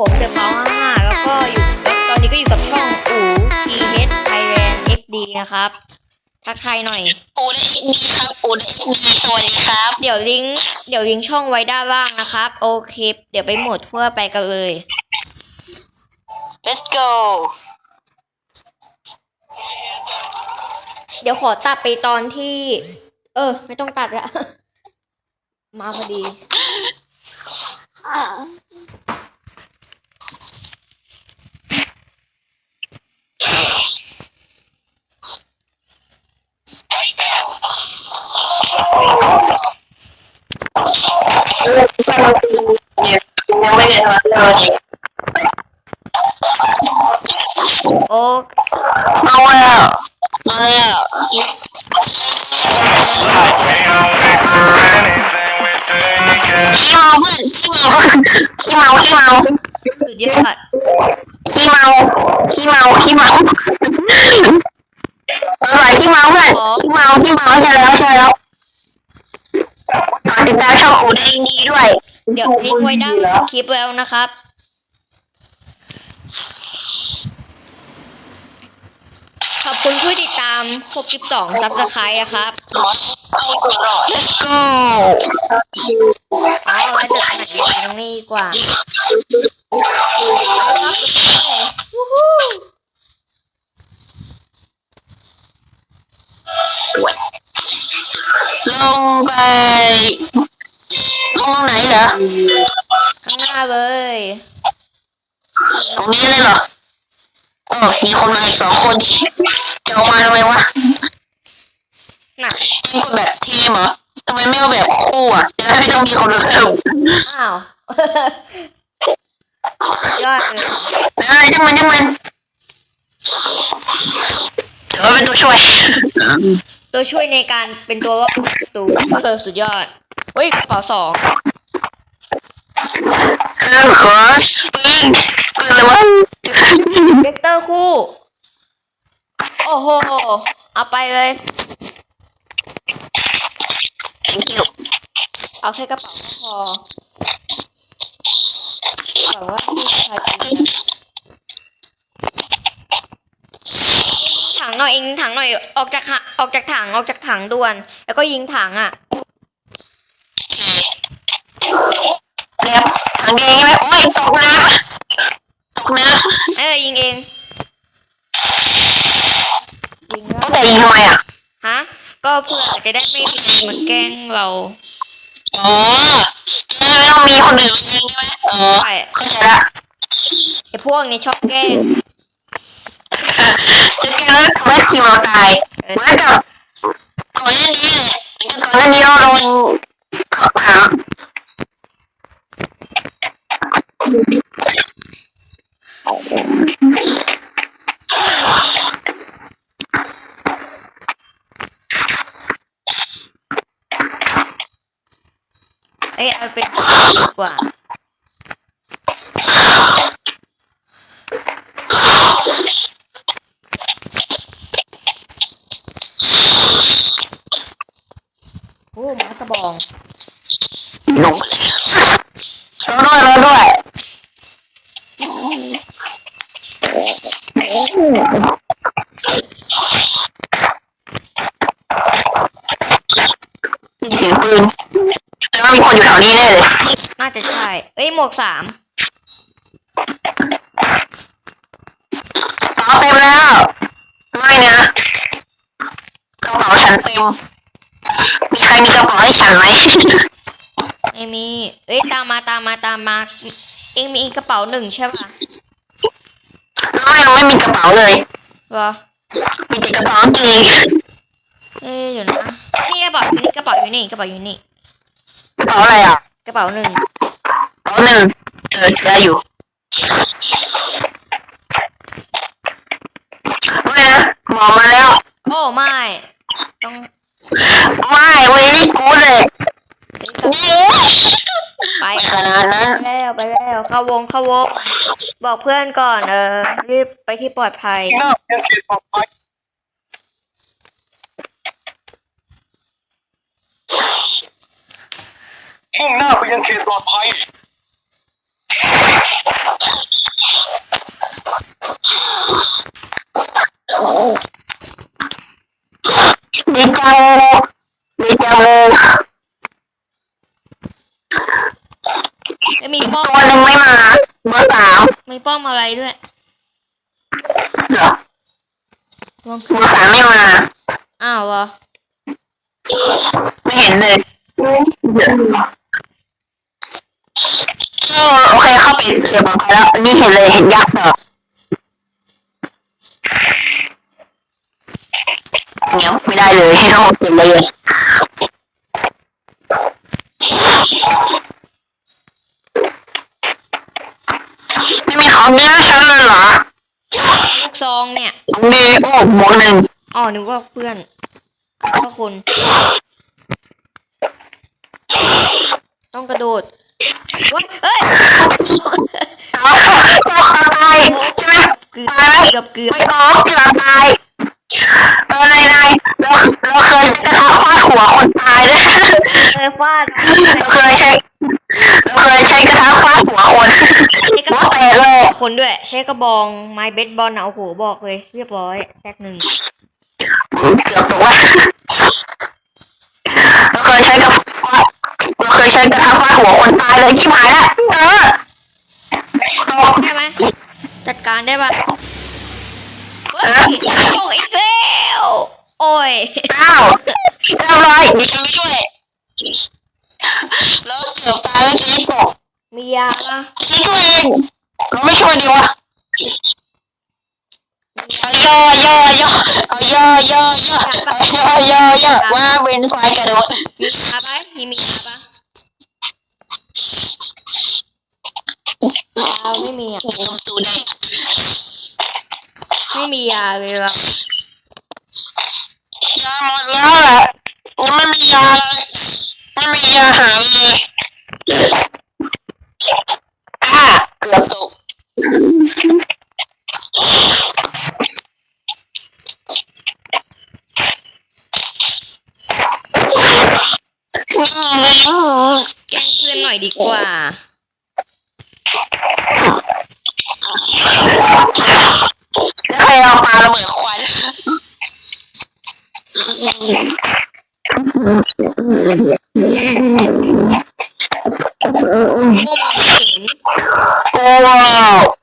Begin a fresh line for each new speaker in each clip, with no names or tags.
ผมเดอะเมาส์ห้าแล้วก็อยู่ตอนนี้ก็อยู่กับช่องอู๋ TH Thailand XD นะครับ ทักทายหน่อย
ปูได้เอ็กดีครับปูได้เอ็กดีสวัสดีครับ
เดี๋ยวลิงก์เดี๋ยวลิงก์ช่องไว้ด้านล่างนะครับ โอเค เดี๋ยวไปโหมดทั่วไปกันเลย
let's go
เดี๋ยวขอตัดไปตอนที่ เออ ไม่ต้องตัดละมาพอดี
ยังไม่เห็นเลย
โอ้
เอาแล้วมาแล้ว ขี้เมาเพื่อนขี้เมาขี้เมาขี้เมา
สุดยอด
ขี้เมาขี้เมาขี้เมาอร่อยขี้เมาเพื่อนขี้เมาขี้เมาใช่แล้วใช่แล้วฝากติดตามช่องอูได้ดีด้วย
เดี๋ยวลิงก์ไว้ด้านคลิปแล้วนะครับ ขอบคุณผู้ติดตาม62ซับสไครต์นะครับ
let's go
เอาแล้วจะไหนดีตรงนี้ดีกว่าเอาครับวู้ฮู้
ลงไปลงไห นเหรอ
ข้างหน้าเลย
ตรงนี้เลยเหรอโอ้มีคนมาอีกสองคนจะเอามาทำไมวะ
น่ะ
เองกดแบบทีมเหรอทำไมไม่เอาแบบคู่อะจะได้ไม่ต้องมีคนเพิ่ม
อ้าวยอดเลย
อะไรจังมันจังมันถือว่าเป็นตัวช่วย
ตัวช่วยในการเป็นตัวรอดประตูเออสุดยอดเฮ้ยกระเป๋าสอง
เออขอปึ้งปึ้งเลยวะ
เวกเตอร์คู่ โอ้โห เอาไปเลย
thank you
เอาแค่กระเป๋าก็พอแต่ว่าพี่ชายดีนะถังหน่อยเองถังหน่อยออกจากหะออกจากถังออกจากถังด่วน แล้วก็ยิงถังอะ
แล้วถังแดงใช่ไหมโอ้ยตกน้ำตกน้
เออยิงเองยิงำแล้
ตั้
ว
งแต่ยิงทำไมอะ
ฮะก็เพื่อจะได้ไม่มีคนมาแกล้งเรา
อ๋อจะได้ไม่ต้องมีคนอื่นมายิงใช่ไหมอ๋อ
ใช่
เข้าใจละ
ไอ้พวกนี้ชอบแกล้ง
จะแกแล้วทำให้ทีมเราตายเหมือนกับก่อนหน้านี้เลยเหมือนกับก่อนหน้านี้เราโดนหา
เอ้ยเอาเป็นดีกว่า โอ้หมากระบอง
ลงไปเลยรอด้วยรอด้วยมีเสียงปืนแต่ว่ามีคน อยู่แถวนี้แน่เลย
น่าจะใช่ เอ้ยหมวกสาม
กระเป๋าเต็มแล้ว ไม่นะกระเป๋าฉันเต็ม มีใครมีกระเป๋าให้ฉันไหม
ไม่มี เอ้ยตามมาตามมาตามมา เองมีกระเป๋าหนึ่งใช่ป่ะ
น้องยังไม่มีกระเป๋าเลย
เหรอ
มีแต่กระเป๋าจริง
เอ้ยเดี๋ยวนะ นี่กระเป๋าอยู่นี่กระเป๋าอยู่นี่กระเป๋าอยู่นี่
ก ระเป๋าอะไรอะ
กระเป๋าหนึ่ง
กระเป๋าหนึ่งเออได้อยู่ไม่นะหมอมาแล้ว
โอ้ไม่ ต้อง
ไม่เว้ยกูเลย
ไป
ขนาดนั้น
ไปแล้วไปแล้วเข้าวงเข้าวง บอกเพื่อนก่อนเออรีบไปที่ปลอดภัย
มุ่งหน้าไปยังเขตปลอดภัย
เดจาวูเดจาวู
จะมีป้อม
ตัวหนึ่งไม่มาเบอร์สาม
มีป้อมอะไรด้วย
เหรอ
ลอง
เบอร์สามไม่มา
อ้าวเหรอ
ไม่เห็นเลยเออ โอเคเข้าไปเสียบของเขาแล้วอันนี้เห็นเลยเห็นยักษ์เหรอเนี้ยไม่ได้เลยให้เราเก็บเลยไม่มีของเนื้อฉันเลยเหรอ
ลูกซองเนี่ย
มีโอ้หมวกหนึ่ง
อ๋อนึกว่าเพื่อนก็คน ต้องกระโดดว้าย เอ้ย
เอาตัวคอตายใช่ไหม
เกือบเกือบเกือบ
ไม่ออกเกือบตายเออนายนายเราเราเคยกระทำฟาดหัวคนตายด้วย
เออฟาด
เราเคยใช้เราเคยใช้กระทะฟาดหัวคน
ใช้กระ
หัว
บอก
แตกเลย
คนด้วย ใช้กระบองไม้เบสบอลนะโอ้โหบอกเลย เรียบร้อยแท็กหนึ่ง
เกือบตกว่าเราเคยใช้กระเราเค ยใช้กระทะฟาดหัวคนตายเลยชิบหายแล้วเออตก
ได้ไหมจัดการได้ปะเฮ้ยตกอีกแล้วโอ้ย
อ้าวเรียบร้อยดิฉันไม่ช่วยแล้วเกือบตายเมื่อกี้ตก
มียาปะ
ฉันช่วยเองเราไม่ช่วยดีวะเอาย่อย่อย่อเอาย่อย่อย่อเอาย่อย่อย่อว่าเป็นไฟกระโดด
มียาปะมีมียาปะ ยาไม่มีอะ
ตูได้
ไม่มียาเลยว่ะ
ยาหมดแล้วแหละยังไม่มียาเลยไม่มียาหาเลยอ่าเกือบตกนี่เลย
แกล้งเพื่อนหน่อยดีกว่า
Oh, wow.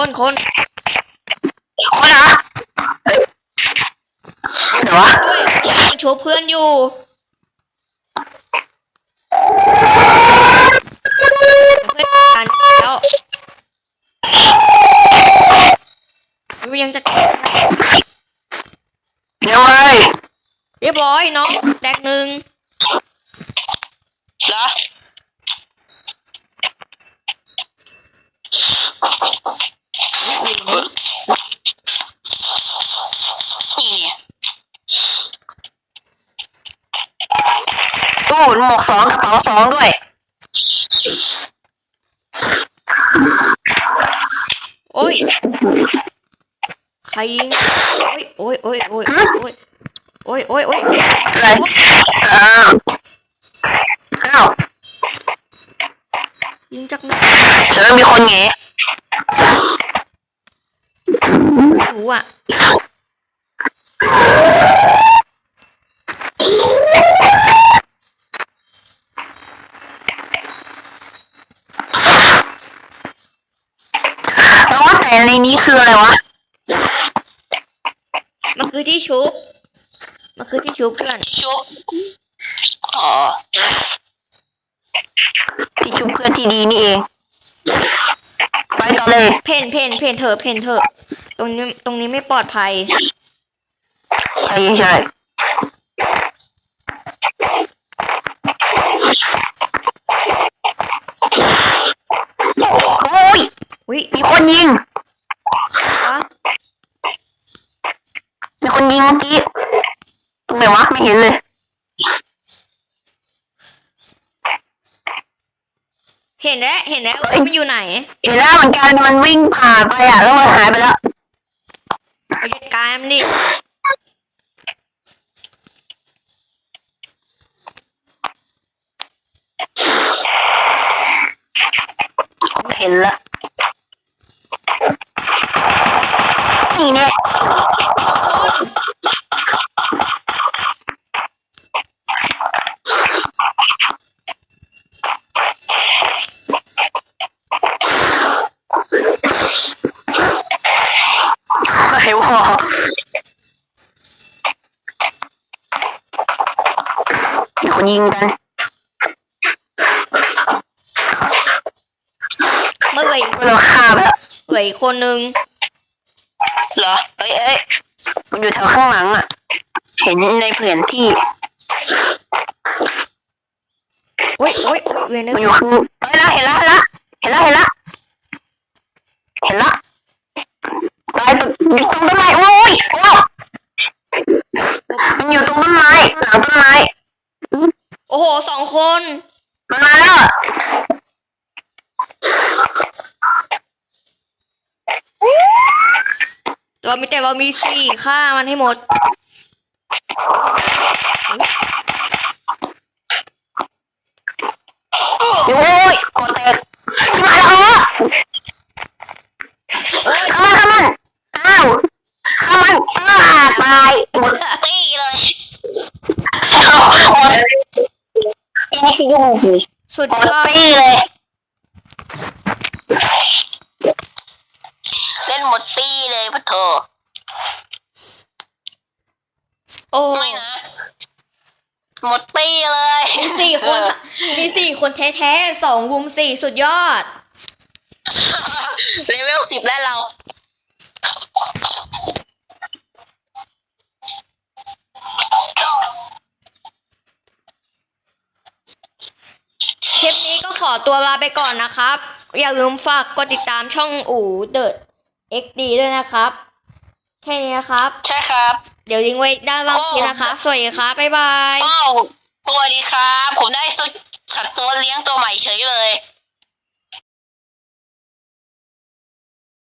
คน
คนคนคนคน
เหรอเฮ้ยเดี๋ยววะ
ด้วยมันชูเพื่อนอยู่ เพื่อนกันแล้วมันยังจะ
เดี๋ยวเลย
เรียบร้อยน้องแตกหนึ่ง
เหรอ
อื่
หมวกสองกระเป๋าสองด้วย
โอ้ย ใครโอ้ยโอ้ยโอ้ยโอ้ยโอ้ยโอ้ยโอ้ยอะ
ไรอ้าวอ้าว
ยิงจากไหน
เธอมีคนแงะ
มั
นคือ
ที่ชุบ มันคือที่ชุบเพื่อน
ชุบอ๋อที่ชุบเพื่อนที่ดีนี่เอง ไปต่อเลย
เพนเพนเพนเธอเพนเธอะ ตรงนี้ตรงนี้ไม่ปลอดภัย
ใช่ใช่โอ้ยมีคนยิง เมื่อกี้ตรงไหนวะไม่เห็นเลย
เห็นแล้วเห็นแล้วว่ามันอยู่ไหน
เห็นแล้วเหมือนกันมันวิ่งผ่านไปอะแล้วมันหายไปแล้ว
ไปจัดการมันดิ
เห็นแล้วนี่เนี่ย ไอ้ วอมีคนยิงกัน
เมื่อไหร่
เราฆ่าไปแล้ว
เหลืออีกคนนึง
เหรอ เอ้ยเอ้ยมันอยู่แถวข้างหลังอะ เห็นในแผนที่
โอ้ยโอ้ยโอ้ยเวยนึก
มันอยู่ข้างเอ้ยละเห็นละเห็นละเห็นละเห็นละเห็นละตายตรงอยู่ตรงต้นไม้โอ้ยโอ้ยมันอยู่ตรงต้นไม้หลังต้นไม้
โอ้โหสอง คน
มันมาแล้ว
ตัวมีแต่เรามีสี่ฆ่ามันให้หมด
โอ้ยกดแตกมาแล้วเหรอ
โอ้ย
เข้ามันเข้ามันอ้าวเข้ามันอ้าตายหมดตีเลยหมด นี่คือยุ่งสิ
สุด
หม
ย
ด
อด
ตีเลย เล่นหมดตีเลยพะโถ
โอ้
ไม่นะ หมดตีเลย
มีสี่คนมีสี่คนแท้ๆสองรุมสี่สุดยอด
เลเวลสิบแล้วเรา
ขอตัวลาไปก่อนนะครับ อย่าลืมฝากกดติดตามช่องอู่เดอะเอ็กดีด้วยนะครับ แค่นี้นะครับ
ใช่ครับ
เดี๋ยวลิงก์ไว้ด้านล่างนี้นะครับสวัสดีครับบ๊ายบาย
อ้าวสวัสดีครับ ผมได้สัตว์ตัวเลี้ยงตัวใหม่เฉยเลย